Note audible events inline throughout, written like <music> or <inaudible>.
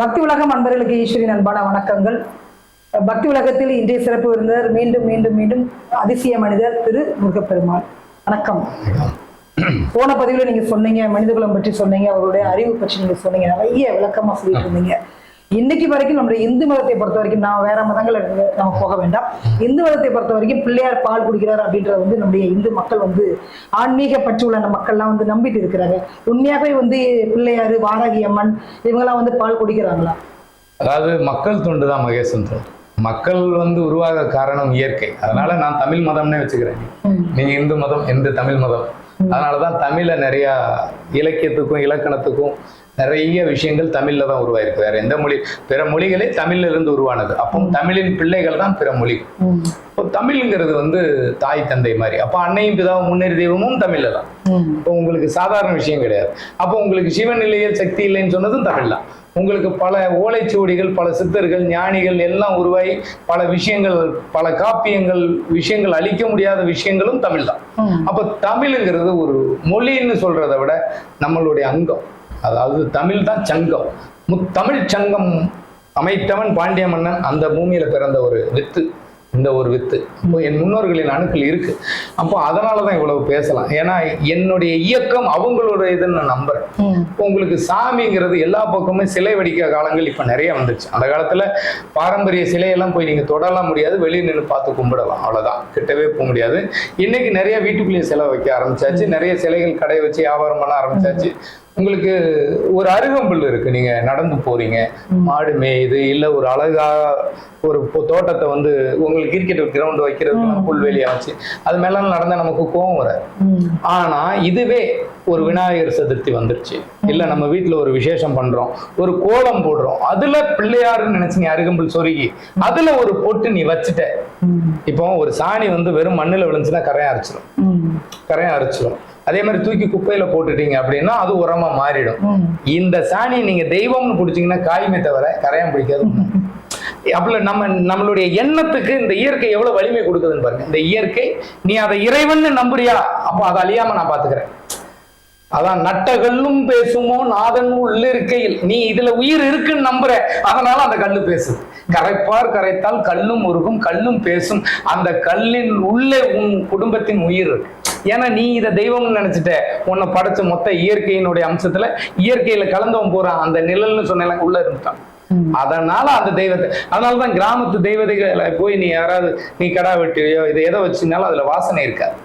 பக்தி உலகம் அன்பர்களுக்கு ஈஸ்வரின் அன்பான வணக்கங்கள். பக்தி உலகத்தில் இன்றைய சிறப்பு விருந்தர் மீண்டும் மீண்டும் மீண்டும் அதிசய மனிதர் திரு முருகப்பெருமாள். வணக்கம். போன பதிவில் நீங்க சொன்னீங்க மனிதகுலம் பற்றி சொன்னீங்க அவருடைய அறிவு பற்றி நீங்க சொன்னீங்க நிறைய விளக்கமா சொல்லிட்டு இருந்தீங்க. இன்னைக்கு வரைக்கும் நம்முடைய இந்து மதத்தை பொறுத்த வரைக்கும் நான் வேற மதங்கள் நம்ம போக வேண்டாம். இந்து மதத்தை பொறுத்த வரைக்கும் பிள்ளையார் பால் குடிக்கிறார் அப்படின்றது வந்து நம்முடைய இந்து மக்கள் வந்து ஆன்மீக பற்று உள்ள மக்கள்லாம் வந்து நம்பிட்டு இருக்கிறாங்க. உண்மையாகவே வந்து பிள்ளையார் வாராகி அம்மன் இவங்கெல்லாம் வந்து பால் குடிக்கிறாங்களா? அதாவது மக்கள் தொண்டு தான் மகேசன் தொண்டு மக்கள் வந்து உருவாக காரணம் இயற்கை. அதனால நான் தமிழ் மதம்னே வச்சுக்கிறேன். நீங்க இந்து மதம் எந்த தமிழ் மதம். அதனாலதான் தமிழ்ல நிறைய இலக்கியத்துக்கும் இலக்கணத்துக்கும் நிறைய விஷயங்கள் தமிழ்ல தான் உருவாயிருக்கு. வேற எந்த மொழி பிற மொழிகளே தமிழ்ல இருந்து உருவானது. அப்போ தமிழின் பிள்ளைகள் தான் பிற மொழி. இப்போ தமிழ்ங்கிறது வந்து தாய் தந்தை மாதிரி. அப்போ அன்னையும் பிதாவும் முன்னேறி தெய்வமும் தமிழ்ல தான். இப்போ உங்களுக்கு சாதாரண விஷயம் கிடையாது. அப்போ உங்களுக்கு சிவன் இல்லையே சக்தி இல்லைன்னு சொன்னதும் தமிழ் தான். உங்களுக்கு பல ஓலைச்சுவடிகள் பல சித்தர்கள் ஞானிகள் எல்லாம் உருவாகி பல விஷயங்கள் பல காப்பியங்கள் விஷயங்கள் அழிக்க முடியாத விஷயங்களும் தமிழ் தான். அப்போ தமிழுங்கிறது ஒரு மொழின்னு சொல்றதை விட நம்மளுடைய அங்கம். அதாவது தமிழ் தான் சங்கம். முத்தமிழ் சங்கம் அமைத்தவன் பாண்டிய மன்னன் அந்த பூமியில பிறந்த ஒரு வித்து. இந்த ஒரு வித்து. என் முன்னோர்களின் அணுக்கள் இருக்கு. அப்போ அதனால தான் இவ்வளவு பேசலாம். ஏன்னா என்னுடைய இயக்கம் அவங்களோட இதுன்னு நான் நம்புறேன். உங்களுக்கு சாமிங்கிறது எல்லா பக்கமுமே சிலை வடிக்க காலங்கள் இப்போ நிறைய வந்துருச்சு அந்த காலத்துல பாரம்பரிய சிலையெல்லாம் போய் நீங்க தொடலாம் முடியாது. வெளியே நின்று பார்த்து கும்பிடலாம். அவ்வளவுதான். கிட்டவே போக முடியாது. இன்னைக்கு நிறைய வீட்டுக்குள்ளேயே சிலை வைக்க ஆரம்பிச்சாச்சு. நிறைய சிலைகள் கடை வச்சு வியாபாரம் பண்ண ஆரம்பிச்சாச்சு. உங்களுக்கு ஒரு அருகம்புல் இருக்கு. நீங்க நடந்து போறீங்க. மாடு மேயுது இல்ல ஒரு அழகா ஒரு தோட்டத்தை வந்து உங்களுக்கு கிரிக்கெட் கிரவுண்ட் வைக்கிறதுக்கு புல்வெளியா வச்சு அது மேல நடந்தா நமக்கு கோவம் வராது. ஆனா இதுவே ஒரு விநாயகர் சதுர்த்தி வந்துருச்சு. இல்ல நம்ம வீட்ல ஒரு விசேஷம் பண்றோம். ஒரு கோலம் போடுறோம். அதுல பிள்ளையாருன்னு நினைச்சு நீ அருகம்புல் சொருகி. அதுல ஒரு பொட்டு நீ வச்சுட்ட. இப்போ ஒரு சாணி வந்து வெறும் மண்ணுல விழுந்துச்சுன்னா கரையா அரைச்சிடும். கரையா அரைச்சிடும் அதே மாதிரி தூக்கி குப்பையில போட்டுட்டீங்க அப்படின்னா அது உரமா மாறிடும். இந்த சாணி நீங்க தெய்வம்னு பிடிச்சீங்கன்னா காயுமே தவிர கரையான் பிடிக்காது. <laughs> அப்பல நம்ம நம்மளுடைய எண்ணத்துக்கு இந்த இயற்கை எவ்வளவு வலிமை கொடுக்குதுன்னு பாருங்க. இந்த இயற்கை நீ அதை இறைவன்னு நம்புறியா? அப்போ அதை அழியாம நான் பாத்துக்கிறேன். அதான் நட்டகல்லும் பேசுமோ நாதன் உள்ளிருக்கையில் நீ இதுல உயிர் இருக்குன்னு நம்புற. அதனால அந்த கல்லு பேசுது. கரைப்பார் கரைத்தால் கல்லும் உருகும் கல்லும் பேசும். அந்த கல்லின் உள்ளே உன் குடும்பத்தின் உயிர் இருக்கு. ஏன்னா நீ இதை தெய்வம்னு நினைச்சிட்ட உன்னை படைச்ச மொத்த இயற்கையினுடைய அம்சத்துல இயற்கையில கலந்தவன் போறான் அந்த நிழல்னு சொன்ன உள்ள இருந்துட்டான். அதனால அந்த தெய்வத்தை அதனாலதான் கிராமத்து தெய்வதைகளை போய் நீ யாராவது நீ கடா வெட்டியோ இதை எதை வச்சிருந்தாலும் அதுல வாசனை இருக்காது.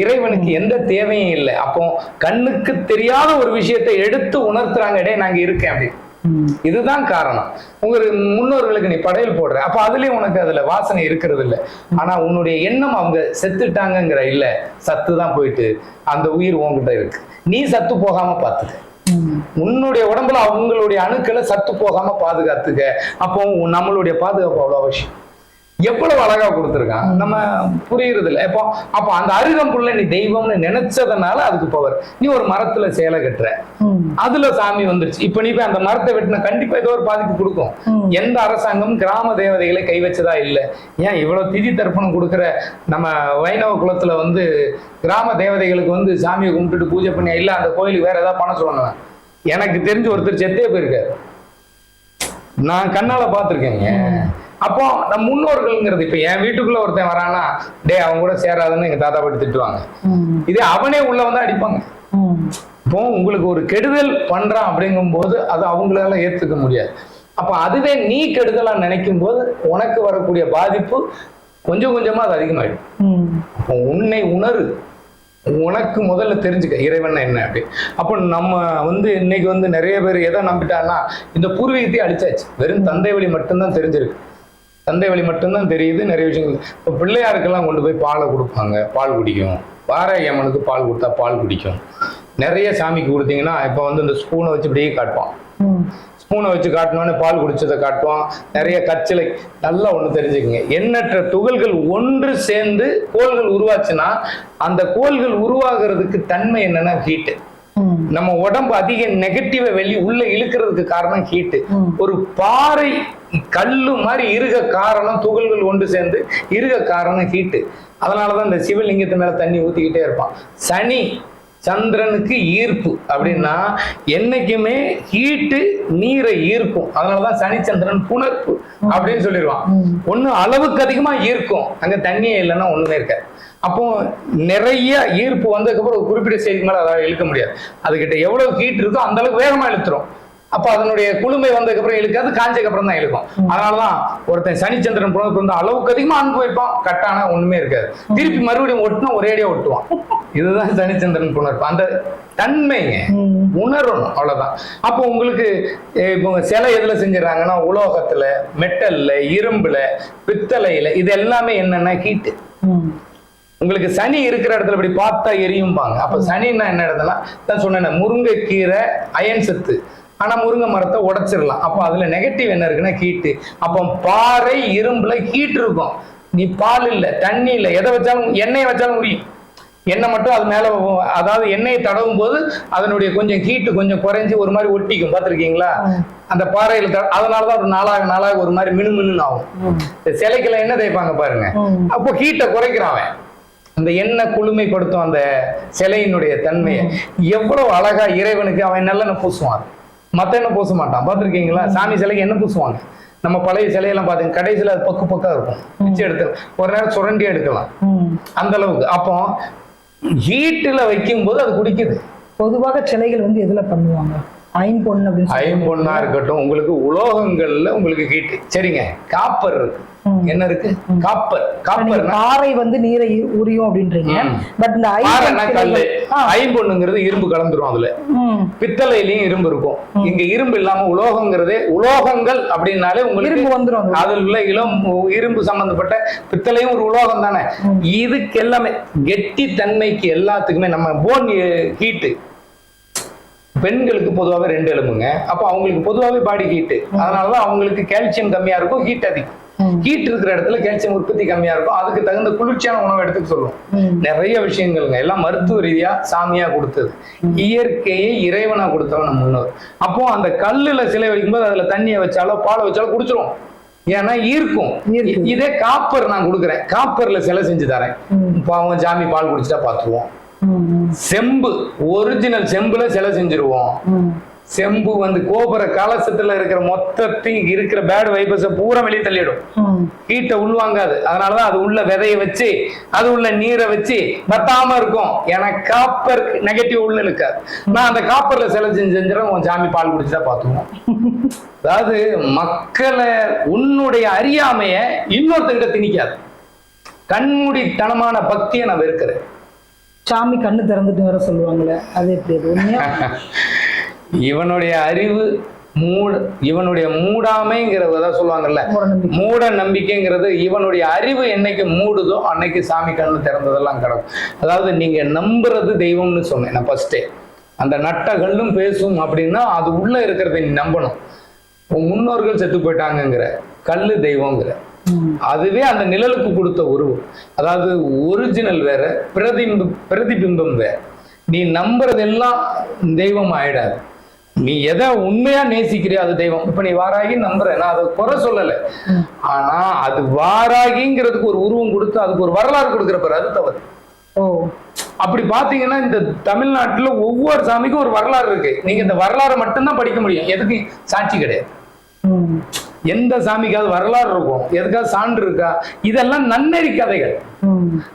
இறைவனுக்கு எந்த தேவையும் இல்லை அப்போ கண்ணுக்கு தெரியாத ஒரு விஷயத்தை எடுத்து உணர்த்துறாங்க டே நாங்க இருக்கேன் அப்படின்னு. இதுதான் காரணம். உங்க முன்னோர்களுக்கு நீ படையல் போடுற. அப்ப அதுலயும் உனக்கு அதுல வாசனை இருக்கிறது இல்ல ஆனா உன்னுடைய எண்ணம் அவங்க செத்துட்டாங்கங்கிற இல்ல. சத்து தான் போயிட்டு அந்த உயிர் உங்ககிட்ட இருக்கு. நீ சத்து போகாம பாத்துக்க. உன்னுடைய உடம்புல அவங்களுடைய அணுக்களை சத்து போகாம பாதுகாத்துக்க. அப்போ நம்மளுடைய பாதுகாப்பு அவ்வளவு அவசியம். எவ்வளவு அழகா கொடுத்துருக்கான் நம்ம புரியுறது இல்ல இப்போ அப்போ அந்த அருகம்புள்ள நீ தெய்வம்னு நினைச்சதுனால அதுக்கு பவர். நீ ஒரு மரத்துல சேலை கட்டுற. அதுல சாமி வந்துருச்சு. இப்ப நீ போய் அந்த மரத்தை வெட்டின கண்டிப்பா ஏதோ ஒரு பாதிப்பு கொடுக்கும். எந்த அரசாங்கமும் கிராம தேவதைகளை கை வச்சதா இல்ல. ஏன் இவ்வளவு திதி தர்ப்பணம் கொடுக்குற நம்ம வைணவ குலத்துல வந்து கிராம தேவதைகளுக்கு வந்து சாமியை கும்பிட்டுட்டு பூஜை பண்ணி இல்ல அந்த கோயிலுக்கு வேற ஏதாவது பண்ண சொல்லணும்? எனக்கு தெரிஞ்சு ஒருத்தர் செத்தே போயிருக்காரு. நான் கண்ணால பார்த்திருக்கேங்க. அப்போ நம் முன்னோர்கள்ங்கிறது இப்ப என் வீட்டுக்குள்ள ஒருத்தன் வரானா டே அவன் கூட சேராதுன்னு எங்க தாத்தா பாட்டி திட்டுவாங்க. இதே அவனே உள்ள வந்து அடிப்பாங்க. இப்போ உங்களுக்கு ஒரு கெடுதல் பண்றான் அப்படிங்கும்போது அது அவங்களால ஏத்துக்க முடியாது. அப்ப அதுவே நீ கெடுதலா நினைக்கும் போது உனக்கு வரக்கூடிய பாதிப்பு கொஞ்சம் கொஞ்சமா அது அதிகமாயிடும். உன்னை உணரு. உனக்கு முதல்ல தெரிஞ்சுக்க இறைவன் என்ன அப்படி. அப்போ நம்ம வந்து இன்னைக்கு வந்து நிறைய பேர் எதை நம்பிட்டான்னா இந்த பூர்வீகத்தை அழிச்சாச்சு. வெறும் தந்தை வழி மட்டும்தான் தெரிஞ்சிருக்கு. தந்தை வழி மட்டும்தான் தெரியுது நிறைய விஷயங்கள். இப்போ பிள்ளையாருக்கெல்லாம் கொண்டு போய் பாலை கொடுப்பாங்க பால் குடிக்கும். வாராகி அம்மனுக்கு பால் கொடுத்தா பால் குடிக்கும். நிறைய சாமிக்கு கொடுத்தீங்கன்னா இப்போ வந்து இந்த ஸ்பூனை வச்சு இப்படியே காட்டுவான். ஸ்பூனை வச்சு காட்டினோன்னு பால் குடிச்சதை காட்டுவான். நிறைய கச்சிலை நல்லா ஒண்ணு தெரிஞ்சுக்கங்க. எண்ணற்ற துகள்கள் ஒன்று சேர்ந்து கோள்கள் உருவாச்சுன்னா அந்த கோள்கள் உருவாகிறதுக்கு தன்மை என்னன்னா ஹீட்டு. நம்ம உடம்பு அதிக நெகட்டிவ வெளி உள்ள இழுக்கிறதுக்கு காரணம் ஹீட்டு. ஒரு பாறை கல்லு மாதிரி இருக காரணம் துகள்கள் ஒன்று சேர்ந்து இருக காரணம் ஹீட்டு அதனாலதான் இந்த சிவலிங்கத்து மேல தண்ணி ஊத்திக்கிட்டே இருப்பான். சனி சந்திரனுக்கு ஈர்ப்பு அப்படின்னா என்னைக்குமே ஹீட்டு நீரை ஈர்க்கும். அதனாலதான் சனிச்சந்திரன் புணர்ப்பு அப்படின்னு சொல்லிடுவான். ஒண்ணு அளவுக்கு அதிகமா ஈர்க்கும். அங்க தண்ணியே இல்லைன்னா ஒண்ணுமே இருக்காது. அப்போ நிறைய ஈர்ப்பு வந்ததுக்கப்புறம் ஒரு குறிப்பிட்ட செய்திக்கு மேல அதை இழுக்க முடியாது. அதுகிட்ட எவ்வளவு ஹீட் இருக்கோ அந்த அளவுக்கு வேகமா இழுத்துரும். அப்ப அதனுடைய குளுமை வந்ததுக்கு அப்புறம் இழுக்காது காஞ்சதுக்கு அப்புறம் தான் இழுக்கும். அதனாலதான் ஒருத்தன் சனிச்சந்திரன் புணர்ப்பு வந்து அளவுக்கு அதிகமா அனுபவிப்பான். கட்டானா ஒண்ணுமே இருக்காது. திருப்பி மறுபடியும் ஒட்டினா ஒரேடியா ஒட்டுவான். இதுதான் சனிச்சந்திரன் புணர்ப்பு அந்த தன்மைங்க. உணரணும் அவ்வளவுதான். அப்போ உங்களுக்கு சிலை எதுல செஞ்சிடறாங்கன்னா உலோகத்துல மெட்டல்ல இரும்புல பித்தளையில இது எல்லாமே என்னன்னா ஹீட்டு. உங்களுக்கு சனி இருக்கிற இடத்துல இப்படி பார்த்தா எரியும்பாங்க. அப்ப சனின்னா என்ன இடத்துல தான் சொன்னேன் முருங்கைக்கீரை அயன் சத்து. ஆனா முருங்கை மரத்தை உடைச்சிடலாம். அப்போ அதுல நெகட்டிவ் என்ன இருக்குன்னா ஹீட்டு அப்போ பாறை இரும்புல ஹீட் இருக்கும். நீ பால் இல்ல தண்ணி இல்ல எதை வச்சாலும் எண்ணெய் வச்சாலும் முடியும் எண்ணெய் மட்டும் அது மேல அதாவது எண்ணெயை தடவும் போது அதனுடைய கொஞ்சம் ஹீட்டு கொஞ்சம் குறைஞ்சு ஒரு மாதிரி ஒட்டிக்கும். பார்த்திருக்கீங்களா? அந்த பாறையில த- அதனாலதான் ஒரு நாளாக நாளாக ஒரு மாதிரி மினு மினுன்னு ஆகும். சிலைக்கெல்லாம் என்ன தேய்ப்பாங்க பாருங்க. அப்போ ஹீட்டை குறைக்கிறான் அவன். அந்த எண்ணெய் குளுமைப்படுத்தும் அந்த சிலையினுடைய தன்மையை. எவ்வளவு அழகா இறைவனுக்கு அவன் நல்லெண்ணெய் பூசுவான். மத்த எண்ணெய் பூச மாட்டான் பார்த்திருக்கீங்களா? சாமி சிலைக்கு என்ன பூசுவாங்க? நம்ம பழைய சிலையெல்லாம் பாத்தீங்க கடைசியில அது பக்கு பக்கா இருக்கும். பிச்சு எடுத்து ஒரு நேரம் சுரண்டி எடுக்கலாம். அந்த அளவுக்கு. அப்போ ஹீட்டுல வைக்கும்போது அது குடிக்குது. பொதுவாக சிலைகள் வந்து எதுல பண்ணுவாங்க? ஐம்பொன் அப்படின்னு ஐம்பொன்னா இருக்கட்டும் உங்களுக்கு உலோகங்கள்ல உங்களுக்கு ஹீட்டு சரிங்க. காப்பர் இருக்கு. என்ன இருக்கு? காப்பர். நீங்க காப்பர்னா பாறை வந்து நீரை உரியும் அப்படின்றீங்க. பட் இந்த ஐம்பொண்ணுங்கிறது இரும்பு கலந்துரும் அதுல. பித்தளையிலயும் இரும்பு இருக்கும். இங்க இரும்பு இல்லாம உலோகங்கிறதே உலோகங்கள் அப்படின்னாலே உங்களுக்கு இரும்பு வந்துரும் அதுல. அதில் உள்ள இளம் இரும்பு சம்பந்தப்பட்ட பித்தளையும் ஒரு உலோகம் தானே. இதுக்கு எல்லாமே கெட்டி தன்மைக்கு எல்லாத்துக்குமே நம்ம போன் ஹீட்டு பெண்களுக்கு பொதுவாகவே ரெண்டு எலும்புங்க. அப்போ அவங்களுக்கு பொதுவாகவே பாடி ஹீட்டு அதனாலதான் அவங்களுக்கு கால்சியம் கம்மியா இருக்கும் ஹீட் அதிகம். ஹீட் இருக்கிற இடத்துல கால்சியம் உற்பத்தி கம்மியா இருக்கும். அதுக்கு தகுந்த குளிர்ச்சியான உணவு எடுத்துக்க சொல்லுவோம். நிறைய விஷயங்கள்ங்க. எல்லாம் மருத்துவ ரீதியா சாமியா கொடுத்தது. இயற்கையை இறைவனா கொடுத்தவன் நம்ம முன்னோர். அப்போ அந்த கல்லுல சிலை வைக்கும்போது அதுல தண்ணியை வச்சாலோ பாலை வச்சாலோ குடிச்சிரும் ஏன்னா ஈர்க்கும். இதே காப்பர் நான் கொடுக்குறேன். காப்பர்ல சிலை செஞ்சு தரேன். ம். பாவம் சாமி பால் குடிச்சிட்டா பாத்துருவோம். செம்பு ஒரிஜினல் செம்புல சிலை செஞ்சிருவோம். செம்பு வந்து கோபுர கலசத்துல இருக்கிற மொத்தத்தையும் இருக்கிற பேட் வைபஸ பூரா வெளியே தள்ளிடும். ம். ஹீட்டை உள்வாங்காது. அதனாலதான் அது உள்ள விதைய வச்சு அது உள்ள நீரை வச்சு வத்தாம இருக்கும். ஏன்னா காப்பர் நெகட்டிவ் உள்ள இருக்காது. நான் அந்த காப்பர்ல சிலை செஞ்சு செஞ்சிடறேன் உன் சாமி பால் குடிச்சுட்டா பாத்துக்குவோம். அதாவது மக்களை உன்னுடைய அறியாமைய இன்னொருத்தங்கிட்ட திணிக்காது. கண்மூடித்தனமான பக்தியை நான் வெறுக்கிறேன். சாமி கண்ணு திறந்துட்டு வர சொல்லுவாங்களே அது எப்படி அது உண்மையா? <laughs> இவனுடைய அறிவு மூட இவனுடைய மூடாமைங்கிறத சொல்லுவாங்கல்ல. மூடநம்பிக்கை. மூட நம்பிக்கைங்கிறது இவனுடைய அறிவு என்னைக்கு மூடுதோ அன்னைக்கு சாமி கண்ணு திறந்ததெல்லாம் கிடக்கும். அதாவது நீங்க நம்புறது தெய்வம்னு சொன்னேன் நான் ஃபர்ஸ்டே அந்த நட்ட கல்லும் பேசும் அப்படின்னா அது உள்ள இருக்கிறத நீ நம்பணும். உன் முன்னோர்கள் செத்து போயிட்டாங்கங்கிற கல்லு தெய்வங்கிற. அதுவே அந்த நிழலுக்கு கொடுத்த உருவம். அதாவது ஒரிஜினல் வேற பிரதிபிம்ப பிரதிபிம்பம் வேற. நீ நம்புறதெல்லாம் தெய்வம் ஆயிடாது. நீ எதை உண்மையா நேசிக்கிறியோ அது தெய்வம். இப்ப நீ வாராகி நம்புற. நான் அதை குறை சொல்லல. ஆனா அது வாராகிங்கிறதுக்கு ஒரு உருவம் கொடுத்து அதுக்கு ஒரு வரலாறு கொடுக்குற பாரு அது தவறு. ஓ. அப்படி பாத்தீங்கன்னா இந்த தமிழ்நாட்டுல ஒவ்வொரு சாமிக்கும் ஒரு வரலாறு இருக்கு. நீங்க இந்த வரலாறை மட்டும்தான் படிக்க முடியும். எதுக்கு சாட்சி கிடையாது. எந்த சாமிக்காவது வரலாறு இருக்கும். எதுக்காவது சான்று இருக்கா? இதெல்லாம் நன்னெறி கதைகள்.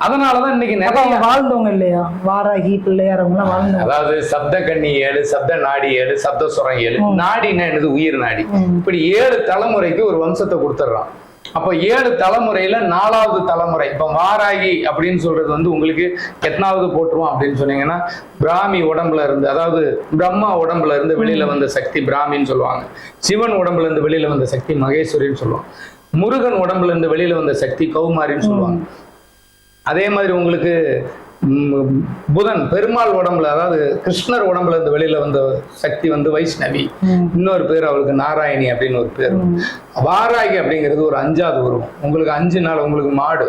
அதனாலதான் இன்னைக்கு நிறைய வாழ்ந்தவங்க இல்லையா? வாராகி பிள்ளையார் அவங்க எல்லாம் வாழ்ந்தவங்க. அதாவது சப்த கண்ணி ஏழு சப்த நாடி ஏழு சப்த சுரம் ஏழு. நாடின்னா என்னது உயிர் நாடி? இப்படி ஏழு தலைமுறைக்கு ஒரு வம்சத்தை கொடுத்துட்றான் அப்ப ஏழு தலைமுறையில நாலாவது தலைமுறை இப்ப வாராகி அப்படின்னு சொல்றது வந்து உங்களுக்கு எத்தனாவது போட்டுருவோம் அப்படின்னு சொன்னீங்கன்னா பிராமி உடம்புல இருந்து அதாவது பிரம்மா உடம்புல இருந்து வெளியில வந்த சக்தி பிராமின்னு சொல்லுவாங்க. சிவன் உடம்புல இருந்து வெளியில வந்த சக்தி மகேஸ்வரின்னு சொல்லுவாங்க முருகன் உடம்புல இருந்து வெளியில வந்த சக்தி கௌமாரின்னு சொல்லுவாங்க. அதே மாதிரி உங்களுக்கு புதன் பெருமாள் உடம்புல அதாவது கிருஷ்ணர் உடம்புல இருந்து வெளியில வந்த சக்தி வந்து வைஷ்ணவி. இன்னொரு பேர் அவளுக்கு நாராயணி அப்படின்னு ஒரு பேர். வாராகி அப்படிங்கிறது ஒரு அஞ்சாவது உருவம். உங்களுக்கு அஞ்சு நாள் உங்களுக்கு மாடு.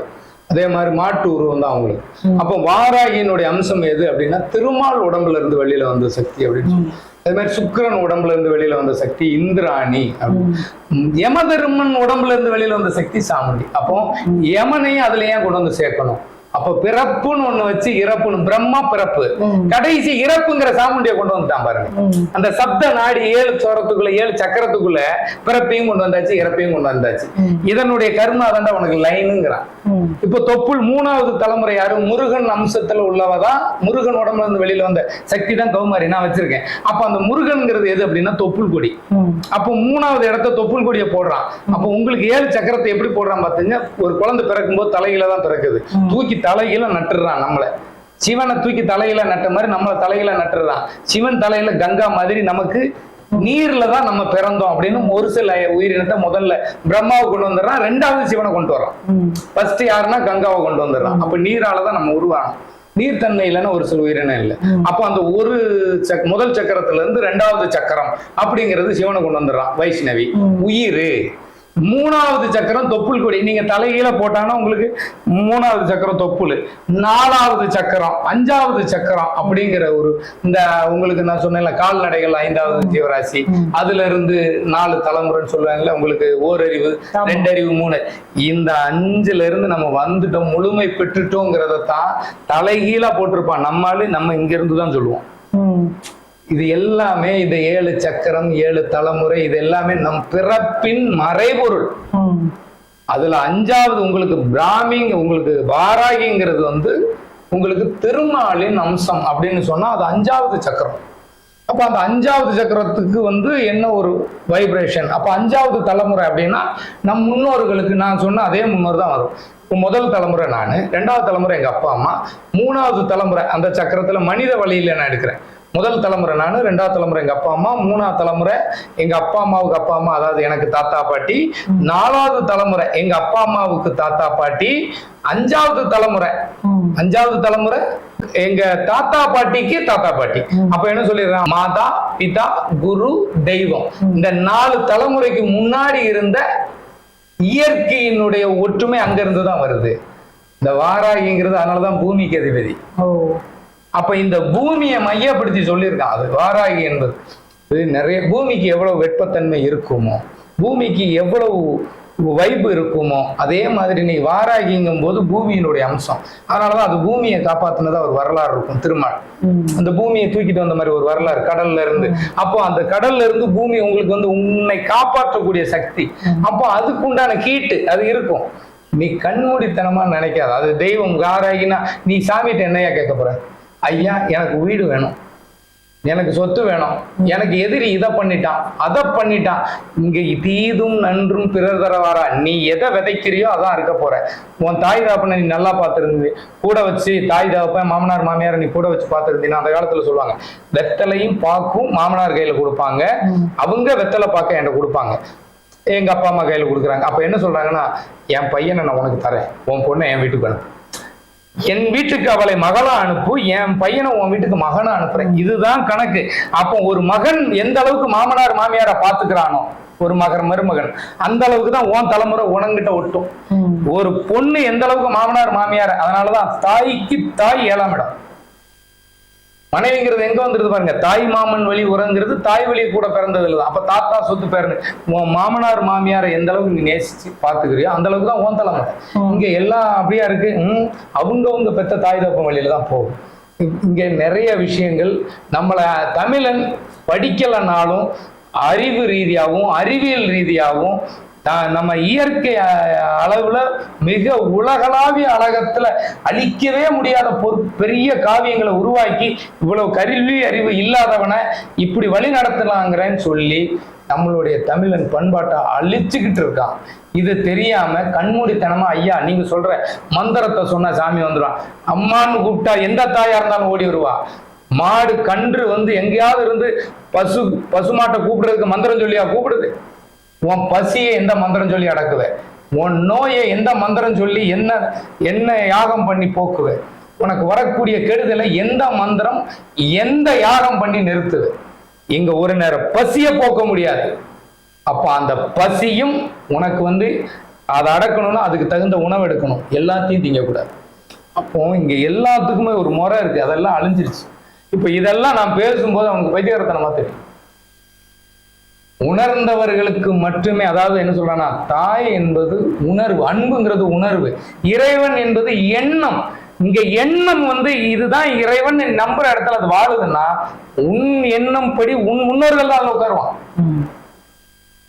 அதே மாதிரி மாட்டு உருவம் தான் அவங்களுக்கு. அப்போ வாராகியினுடைய அம்சம் எது அப்படின்னா திருமால் உடம்புல இருந்து வெளியில வந்த சக்தி அப்படின்னு அதே மாதிரி சுக்கிரன் உடம்புல இருந்து வெளியில வந்த சக்தி இந்திராணி யமதர்மன் உடம்புல இருந்து வெளியில வந்த சக்தி சாமுண்டி. அப்போ யமனையும் அதுல ஏன் கொண்டு வந்து சேர்க்கணும். அப்ப பிறப்புன்னு ஒண்ணு வச்சு இறப்புன்னு பிரம்ம பிறப்பு. கடைசி இறப்புங்கிற சாமுண்டியை கொண்டு வந்துட்டான் பாருங்க. அந்த சப்த நாடி ஏழு சோரத்துக்குள்ள ஏழு சக்கரத்துக்குள்ள பிறப்பையும் கொண்டு வந்தாச்சு இறப்பையும் கொண்டு வந்தாச்சு. இதனுடைய கர்மா தாண்டா உனக்கு லைனுங்கிறான். இப்போ தொப்புள் மூணாவது தலைமுறை யாரு? முருகன் அம்சத்துல உள்ளவதான் முருகன் உடம்புல இருந்து வெளியில வந்த சக்தி தான் கௌமாரி. நான் வச்சிருக்கேன். அப்ப அந்த முருகன்ங்கிறது எது அப்படின்னா தொப்புள் கொடி. அப்போ மூணாவது இடத்த தொப்புள் கொடியை போடுறான். அப்போ உங்களுக்கு ஏழு சக்கரத்தை எப்படி போடுறான் பாத்துங்க? ஒரு குழந்தை பிறக்கும் போது தலையில தான் பிறக்குது. தூக்கி தலையில நட்டுறான் நம்மள. சிவனை தூக்கி தலையில நட்ட மாதிரி நம்மள தலையில நட்டுறான். சிவன் தலையில கங்கா மாதிரி நமக்கு நீர்ல தான் நம்ம பிறந்தோம் அப்படின்னு ஒரு சில உயிரினத்தை முதல்ல பிரம்மாவை கொண்டு வந்துடுறான் ரெண்டாவது சிவனை கொண்டு வர்றான். ஃபர்ஸ்ட் யாருன்னா கங்காவை கொண்டு வந்துடுறான். அப்ப நீரால தான் நம்ம உருவானோம். நீர் தன்மை இல்லைன்னா ஒரு சில உயிரினம் இல்லை. அப்போ அந்த ஒரு சக் முதல் சக்கரத்துல இருந்து ரெண்டாவது சக்கரம் அப்படிங்கிறது சிவனை கொண்டு வந்துடுறான் வைஷ்ணவி. உயிர். மூணாவது சக்கரம் தொப்புள் கொடி. நீங்க தலைகீழ போட்டாங்கன்னா உங்களுக்கு மூணாவது சக்கரம் தொப்புள். நாலாவது சக்கரம் அஞ்சாவது சக்கரம் அப்படிங்கிற ஒரு இந்த உங்களுக்கு நான் சொன்னேன்ல கால்நடைகள் ஐந்தாவது ஜீவராசி. அதுல இருந்து நாலு தலைமுறைன்னு சொல்லுவாங்கல்ல உங்களுக்கு ஓரறிவு. ரெண்டறிவு மூணு. இந்த அஞ்சுல இருந்து நம்ம வந்துட்டோம் முழுமை பெற்றுட்டோங்கிறத தான் தலைகீழா போட்டிருப்பான். நம்மால நம்ம இங்க இருந்து தான் சொல்லுவோம். இது எல்லாமே இந்த ஏழு சக்கரம் ஏழு தலைமுறை இது எல்லாமே நம் பிறப்பின் மறைபொருள். அதுல அஞ்சாவது உங்களுக்கு பிராமிங் உங்களுக்கு வாராகிங்கிறது வந்து உங்களுக்கு திருமாலின் அம்சம் அப்படின்னு சொன்னா அது அஞ்சாவது சக்கரம். அப்ப அந்த அஞ்சாவது சக்கரத்துக்கு வந்து என்ன ஒரு வைப்ரேஷன் அப்ப அஞ்சாவது தலைமுறை அப்படின்னா நம் முன்னோர்களுக்கு நான் சொன்ன அதே முன்னோர் தான் வரும். இப்போ முதல் தலைமுறை நான் ரெண்டாவது தலைமுறை எங்க அப்பா அம்மா மூணாவது தலைமுறை அந்த சக்கரத்துல மனித வழியில நான் எடுக்கிறேன். முதல் தலைமுறை நான் ரெண்டாவது தலைமுறை எங்க அப்பா அம்மா மூணாவது தலைமுறை எங்க அப்பா அம்மாவுக்கு அப்பா அம்மா அதாவது எனக்கு தாத்தா பாட்டி. நாலாவது தலைமுறை எங்க அப்பா அம்மாவுக்கு தாத்தா பாட்டி. அஞ்சாவது தலைமுறை. அஞ்சாவது தலைமுறை எங்க தாத்தா பாட்டிக்கு தாத்தா பாட்டி. அப்ப என்ன சொல்லிடுறான்? மாதா பிதா குரு தெய்வம். இந்த நாலு தலைமுறைக்கு முன்னாடி இருந்த இயற்கையினுடைய ஒற்றுமை அங்க இருந்து தான் வருது. இந்த வாராகிங்கிறது அதனாலதான் பூமிக்கு அதிபதி. அப்ப இந்த பூமியை மையப்படுத்தி சொல்லியிருக்கான் அது வாராகி என்பது. இது நிறைய பூமிக்கு எவ்வளவு வெப்பத்தன்மை இருக்குமோ பூமிக்கு எவ்வளவு வைப்பு இருக்குமோ அதே மாதிரி நீ வாராகிங்கும் போது பூமியினுடைய அம்சம். அதனாலதான் அது பூமியை காப்பாத்துனதா ஒரு வரலாறு இருக்கும் திருமால். அந்த பூமியை தூக்கிட்டு வந்த மாதிரி ஒரு வரலாறு கடல்ல இருந்து. அப்போ அந்த கடல்ல இருந்து பூமி உங்களுக்கு வந்து உன்னை காப்பாற்றக்கூடிய சக்தி. அப்போ அதுக்குண்டான கீட்டு அது இருக்கும். நீ கண்மூடித்தனமா நினைக்காத. அது தெய்வம் காராகினா நீ சாமிகிட்ட என்னையா கேட்க போற? ஐயா எனக்கு வீடு வேணும். எனக்கு சொத்து வேணும். எனக்கு எதிரி இதை பண்ணிட்டான் அதை பண்ணிட்டான். இங்க தீதும் நன்றும் பிறர் தர வாரா. நீ எதை விதைக்கிறியோ அதான் இருக்க போற. உன் தாய் தாப்பனை நீ நல்லா பார்த்துருந்து கூட வச்சு தாய் தாப்பன் மாமனார் மாமியார் நீ கூட வச்சு பார்த்துருந்தீங்கன்னா அந்த காலத்துல சொல்லுவாங்க வெத்தலையும் பாக்கும் மாமனார் கையில கொடுப்பாங்க. அவங்க வெத்தலை பாக்க என்கிட்ட கொடுப்பாங்க. எங்க அப்பா அம்மா கையில கொடுக்குறாங்க. அப்ப என்ன சொல்றாங்கன்னா என் பையனை நான் உனக்கு தரேன். உன் பொண்ணை என் வீட்டுக்கு அனுப்பு. என் வீட்டுக்கு அவளை மகளா அனுப்பு என் பையனை உன் வீட்டுக்கு மகனா அனுப்புறேன். இதுதான் கணக்கு. அப்போ ஒரு மகன் எந்த அளவுக்கு மாமனார் மாமியாரை பாத்துக்கிறானோ ஒரு மகன் மருமகன் அந்த அளவுக்கு தான் உன் தலைமுறை உனங்கிட்ட ஒட்டும். ஒரு பொண்ணு எந்த அளவுக்கு மாமனார் மாமியார் அதனாலதான் தாய்க்கு தாய் ஏழாம் இடம். மனைவிங்கிறது எங்க வந்துருது பாருங்க? தாய் மாமன் வழி உறங்கிறது தாய் வழி கூட பிறந்தது இல்லை அப்ப தாத்தா சொத்து பேருன்னு. உன் மாமனார் மாமியாரை எந்த அளவுக்கு நீ நேசிச்சு பாத்துக்கிறியோ அந்த அளவுக்கு தான் உன் தலைமுறை இங்க எல்லாம் அப்படியா இருக்கு? அவங்கவங்க பெத்த தாய் தப்பம் வழியில தான் போகும். இங்க நிறைய விஷயங்கள் நம்மளை தமிழன் படிக்கலைனாலும் அறிவு ரீதியாகவும் அறிவியல் ரீதியாகவும் நம்ம இயற்கை அளவுல மிக உலகளாவிய அழகத்துல அழிக்கவே முடியாத பெரிய காவியங்களை உருவாக்கி இவ்வளவு கல்வி அறிவு இல்லாதவனை இப்படி வழி நடத்தலாங்கிறேன்னு சொல்லி நம்மளுடைய தமிழன் பண்பாட்டை அழிச்சுக்கிட்டு இருக்கான். இது தெரியாம கண்மூடித்தனமா ஐயா நீங்க சொல்ற மந்திரத்தை சொன்னா சாமி வந்துடும் அம்மான்னு கூப்பிட்டா எந்த தாயா இருந்தாலும் ஓடி வருவா. மாடு கன்று வந்து எங்கேயாவது இருந்து பசு பசுமாட்டை கூப்பிடுறதுக்கு மந்திரம் சொல்லியா கூப்பிடுது உன் பசியை எந்த மந்திரம் சொல்லி அடக்குவ? உன் நோயை எந்த மந்திரம் சொல்லி என்ன என்ன யாகம் பண்ணி போக்குவ? உனக்கு வரக்கூடிய கெடுதலை எந்த மந்திரம் எந்த யாகம் பண்ணி நிறுத்துது? இங்க ஒரு நேரம் பசியை போக்க முடியாது. அப்ப அந்த பசியும் உனக்கு வந்து அதை அடக்கணும்னா அதுக்கு தகுந்த உணவு எடுக்கணும். எல்லாத்தையும் திங்கக்கூடாது. அப்போ இங்க எல்லாத்துக்குமே ஒரு முறை இருக்கு. அதெல்லாம் அழிஞ்சிருச்சு. இப்போ இதெல்லாம் நான் பேசும்போது அவனுக்கு பைத்தியகாரத்தனமா தெரியும். உணர்ந்தவர்களுக்கு மட்டுமே அதாவது என்ன சொல்றானா தாய் என்பது உணர்வு அன்புங்கிறது உணர்வு. இறைவன் என்பது எண்ணம். இங்க எண்ணம் வந்து இதுதான் இறைவன் நம்புற இடத்துல அது வாழுதுன்னா உன் எண்ணம் படி உன் முன்னோர்கள் தான் அதுல உட்காருவான்.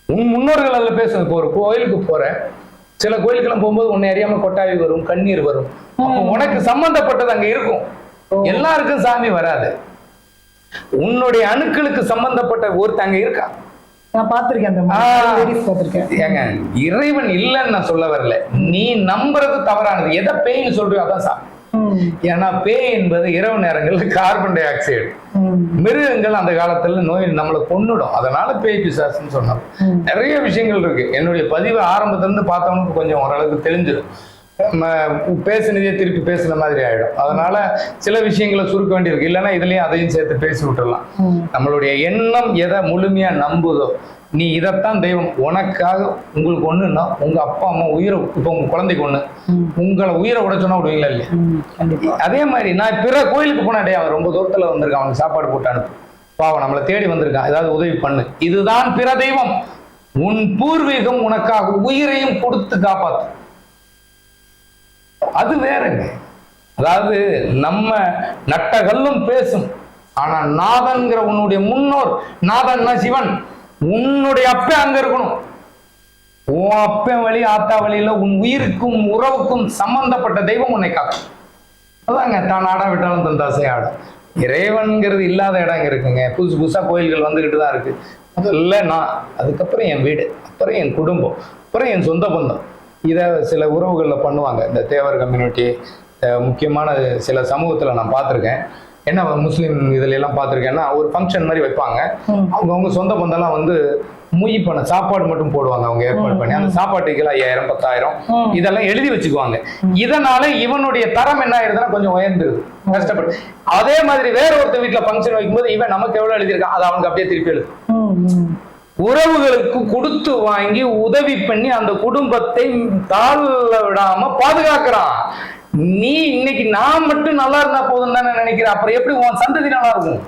உன் முன்னோர்கள் அதுல இப்போ ஒரு கோயிலுக்கு போற சில கோயிலுக்கெல்லாம் போகும்போது உன்னை அறியாம கொட்டாவி வரும் கண்ணீர் வரும். உனக்கு சம்பந்தப்பட்டது அங்க இருக்கும். எல்லாருக்கும் சாமி வராது. உன்னுடைய அணுக்களுக்கு சம்பந்தப்பட்ட ஒருத்தங்க அங்க இருக்கா? நான் பார்த்திருக்கேன் ஏங்க இறைவன் இல்லைன்னு நான் சொல்ல வரல. நீ நம்புறது தவறானது. எதை பேய்னு சொல்றியோ அதான் ம். ஏன்னா பேய் என்பது இரவு நேரங்கள்ல கார்பன் டை ஆக்சைடு. மிருகங்கள் அந்த காலத்துல நோய் நம்மளை கொன்னுடும். அதனால பேய் பிசாசுன்னு சொன்னோம். நிறைய விஷயங்கள் இருக்கு. என்னுடைய பதிவு ஆரம்பத்துல இருந்து பார்த்தவனுக்கு கொஞ்சம் ஓரளவுக்கு தெரிஞ்சிடும். பேசுனதே திருப்பி பேசுன மாதிரி ஆயிடும். அதனால சில விஷயங்களை சுருக்க வேண்டியிருக்கு. இல்லைன்னா இதுலயும் அதையும் சேர்த்து பேசி விட்டுறலாம். ம். நம்மளுடைய எண்ணம் எதை முழுமையா நம்புதோ நீ இதைத்தான் தெய்வம். உனக்காக உங்களுக்கு ஒண்ணுன்னா உங்க அப்பா அம்மா உயிரை இப்போ உங்க குழந்தைக்கு ஒண்ணு. உங்களை உயிரை விட சொன்னா விடுவீங்களா இல்லையா? அதே மாதிரி நான் பிற கோயிலுக்கு போனா டேய் அவன் ரொம்ப தூரத்துல வந்திருக்கான். அவனுக்கு சாப்பாடு போட்டு அனுப்பு. பாவம் நம்மளை தேடி வந்திருக்கான். ஏதாவது உதவி பண்ணு. இதுதான் பிற தெய்வம். உன் பூர்வீகம் உனக்காக உயிரையும் கொடுத்து காப்பாத்து அது வேறங்க. அதாவது நம்ம நட்ட கல்லும் பேசும். ஆனா நாதன்கிற உன்னுடைய முன்னோர் நாதன்னா சிவன் உன்னுடைய அப்பே அங்க இருக்கணும். உன் அப்பன் வழி ஆத்தா வழியில உன் உயிருக்கும் உறவுக்கும் சம்பந்தப்பட்ட தெய்வம் உன்னை காக்கும். அதாங்க தான் ஆடா விட்டாலும் தன் தசை ஆடும் இறைவன்கிறது இல்லாத இடம் இருக்குங்க. புதுசு புதுசா கோயில்கள் வந்துகிட்டு தான் இருக்கு. முதல்ல நான். அதுக்கப்புறம் என் வீடு அப்புறம் என் குடும்பம் அப்புறம் என் சொந்த பந்தம். இதை சில உறவுகளில் பண்ணுவாங்க. இந்த தேவர் கம்யூனிட்டி முக்கியமான சில சமூகத்தில் நான் பார்த்துருக்கேன் என்ன முஸ்லீம் இதுல எல்லாம் பார்த்துருக்கேன்னா ஒரு ஃபங்க்ஷன் மாதிரி வைப்பாங்க. அவங்கவுங்க சொந்த பந்தம்லாம் வந்து முய் பண்ண சாப்பாடு மட்டும் போடுவாங்க அவங்க ஏற்பாடு பண்ணி. அந்த சாப்பாட்டுக்கு ஐயாயிரம் பத்தாயிரம். இதெல்லாம் எழுதி வச்சுக்குவாங்க. இதனால இவனுடைய தரம் என்ன ஆயிருதுன்னா கொஞ்சம் உயர்ந்துருது கஷ்டப்பட்டு அதே மாதிரி வேற ஒருத்தர் வீட்டுல ஃபங்க்ஷன் வைக்கும்போது இவன் நமக்கு எவ்வளவு எழுதியிருக்கான் அதை அவனுக்கு அப்படியே திருப்பி எழுது. உறவுகளுக்கு கொடுத்து வாங்கி உதவி பண்ணி அந்த குடும்பத்தை தாழ விடாம பாதுகாக்கிறான். நீ இன்னைக்கு நான் மட்டும் நல்லா இருந்தா போதும் தானே நினைக்கிறேன். அப்புறம் எப்படி உன் சந்ததி நல்லா இருக்கும்?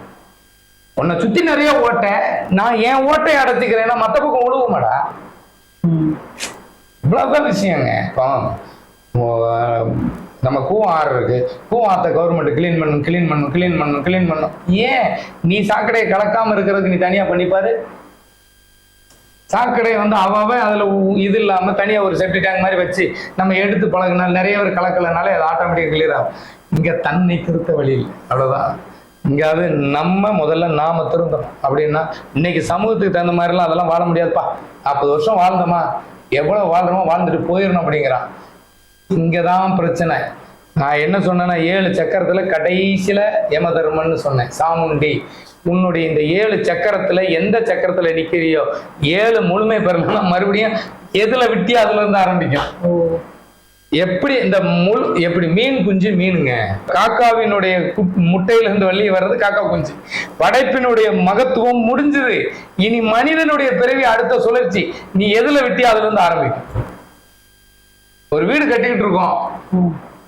உன்னை சுத்தி நிறைய ஓட்டேன் நான் என் ஓட்டை அடைச்சிக்கிறேன்னா மற்ற பக்கம் உழுவுமாடா? ம். இவ்வளவுதான் விஷயங்க. இப்போ நம்ம கூவம் ஆறு இருக்கு. கூவம் ஆத்த கவர்மெண்ட் கிளீன் பண்ணும் கிளீன் பண்ணும் கிளீன் பண்ணும் கிளீன் பண்ணும் ஏன்? நீ சாக்கடையை கலக்காம இருக்கிறதுக்கு நீ தனியா பண்ணிப்பாரு? சாக்கடை வந்து அவவே அதில் உ- இது இல்லாமல் தனியாக ஒரு செப்டி டேங்க் மாதிரி வச்சு நம்ம எடுத்து பழகினால் நிறைய பேர் கலக்கலனாலே அது ஆட்டோமேட்டிக் கிளியர் ஆகும். இங்கே தண்ணி திருத்த வழி அவ்வளோதான் அவ்வளவுதான். நம்ம முதல்ல நாம திருந்தணும். அப்படின்னா இன்னைக்கு சமூகத்துக்கு தகுந்த மாதிரிலாம் அதெல்லாம் வாழ முடியாதுப்பா. நாற்பது வருஷம் வாழ்ந்தோமா? எவ்வளோ வாழ்கிறோமோ வாழ்ந்துட்டு போயிடணும் அப்படிங்கிறான். இங்கே தான் பிரச்சனை. நான் என்ன சொன்னேன்னா ஏழு சக்கரத்தில் கடைசியில் யமதர்மன்னு சொன்னேன். சாமுண்டி. உன்னுடைய இந்த ஏழு சக்கரத்துல எந்த சக்கரத்துல நிக்கிறியோ ஏழு முழுமை பெறணும்னா மறுபடியும் எதுல விட்டியோ அதுல இருந்து ஆரம்பிக்கும். எப்படி இந்த முள் எப்படி மீன் குஞ்சு மீனுங்க. காக்காவினுடைய கு- முட்டையில இருந்து வெளியே வர்றது காக்கா குஞ்சு. படைப்பினுடைய மகத்துவம் முடிஞ்சது. இனி மனிதனுடைய பிறவி அடுத்த சுழற்சி. நீ எதுல விட்டியோ அதுல இருந்து ஆரம்பிக்கும். ஒரு வீடு கட்டிக்கிட்டு இருக்கோம்.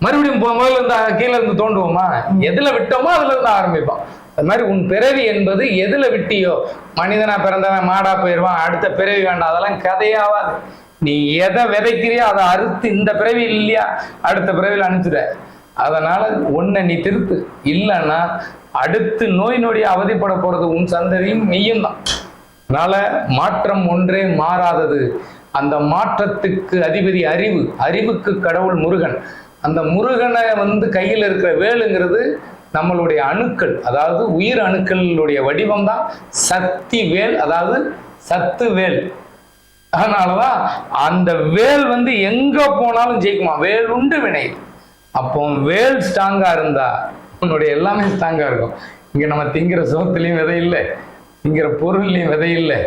மறுபடியும் முதல்ல இருந்து கீழே இருந்து தோண்டுவோமா? எதுல விட்டோமோ அதுல இருந்து ஆரம்பிப்போம். அது மாதிரி உன் பிறவி என்பது எதுல விட்டியோ? மனிதனா பிறந்தவன் மாடா போயிடுவான் அடுத்த பிறவி வேண்டாம். அதெல்லாம் கதையாவாது. நீ எதை விதைக்கிறியோ அதை அறுத்து இந்த பிறவி இல்லையா? அடுத்த பிறவியில் அனுப்பிச்சுட அதனால உன்னை நீ திருத்து. இல்லைன்னா அடுத்து நோய் நொடி அவதிப்பட போறது உன் சந்ததியும் நீயும் தான். அதனால மாற்றம் ஒன்றே மாறாதது. அந்த மாற்றத்துக்கு அதிபதி அறிவு. அறிவுக்கு கடவுள் முருகன். அந்த முருகனை வந்து கையில் இருக்கிற வேலுங்கிறது நம்மளுடைய அணுக்கள். அதாவது உயிர் அணுக்களுடைய வடிவம் தான் சக்தி வேல் அதாவது சத்து வேல். அதனாலதான் அந்த வேல் வந்து எங்க போனாலும் ஜெயிக்குமா? வேல் உண்டு வினை. அப்போ வேல் ஸ்ட்ராங்கா இருந்தா உன்னுடைய எல்லாமே ஸ்ட்ராங்கா இருக்கும். இங்க நம்ம திங்கிற சோத்துலயும் விதை இல்லை. திங்கிற பொருள்லையும் விதை இல்லை.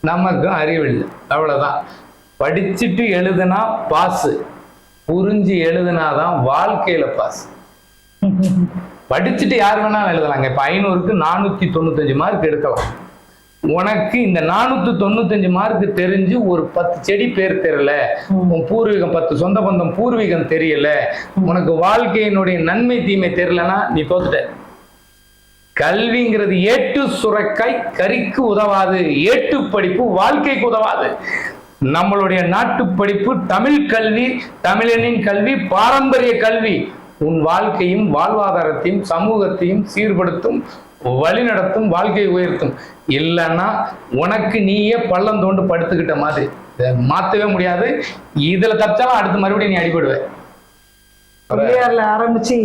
நமக்கும் அறிவு இல்லை. அவ்வளவுதான். படிச்சுட்டு எழுதுனா பாசு. புரிஞ்சு எழுதுனாதான் வாழ்க்கையில பாஸ் படிச்சுட்டு யார் வேணாலும் எழுதலாங்க. இப்ப ஐநூறுக்கு நானூத்தி தொண்ணூத்தஞ்சு மார்க் எடுக்கலாம். உனக்கு இந்த நானூத்தி தொண்ணூத்தஞ்சு மார்க் தெரிஞ்சு ஒரு பத்து செடி பேர் தெரியல. உன் பூர்வீகம் பத்து சொந்த பந்தம் பூர்வீகம் தெரியல. உனக்கு வாழ்க்கையினுடைய நன்மை தீமை தெரியலனா நீ தோத்துட்ட. கல்விங்கிறது ஏட்டு சுரக்காய் கறிக்கு உதவாது ஏட்டு படிப்பு வாழ்க்கைக்கு உதவாது. நம்மளுடைய நாட்டு படிப்பு தமிழ் கல்வி தமிழனின் கல்வி பாரம்பரிய கல்வி உன் வாழ்க்கையும் வாழ்வாதாரத்தையும் சமூகத்தையும் சீர்படுத்தும் வழிநடத்தும் வாழ்க்கையை உயர்த்தும். இல்லைன்னா உனக்கு நீயே பள்ளம் தோண்டு படுத்துக்கிட்ட மாதிரி. இதை மாத்தவே முடியாது. இதுல தப்பிச்சாலும் அடுத்து மறுபடியும் நீ அடிபடுவ. பிள்ளையார்ல ஆரம்பிச்சு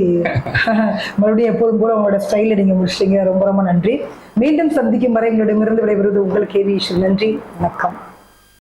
மறுபடியும் எப்போதும் போல உங்களோட ஸ்டைல நீங்க முடிச்சிட்டீங்க. ரொம்ப ரொம்ப நன்றி. மீண்டும் சந்திக்கும் வரை எங்களிடமிருந்து விடைபெறுவது உங்களுக்கு கேவி நன்றி. வணக்கம்.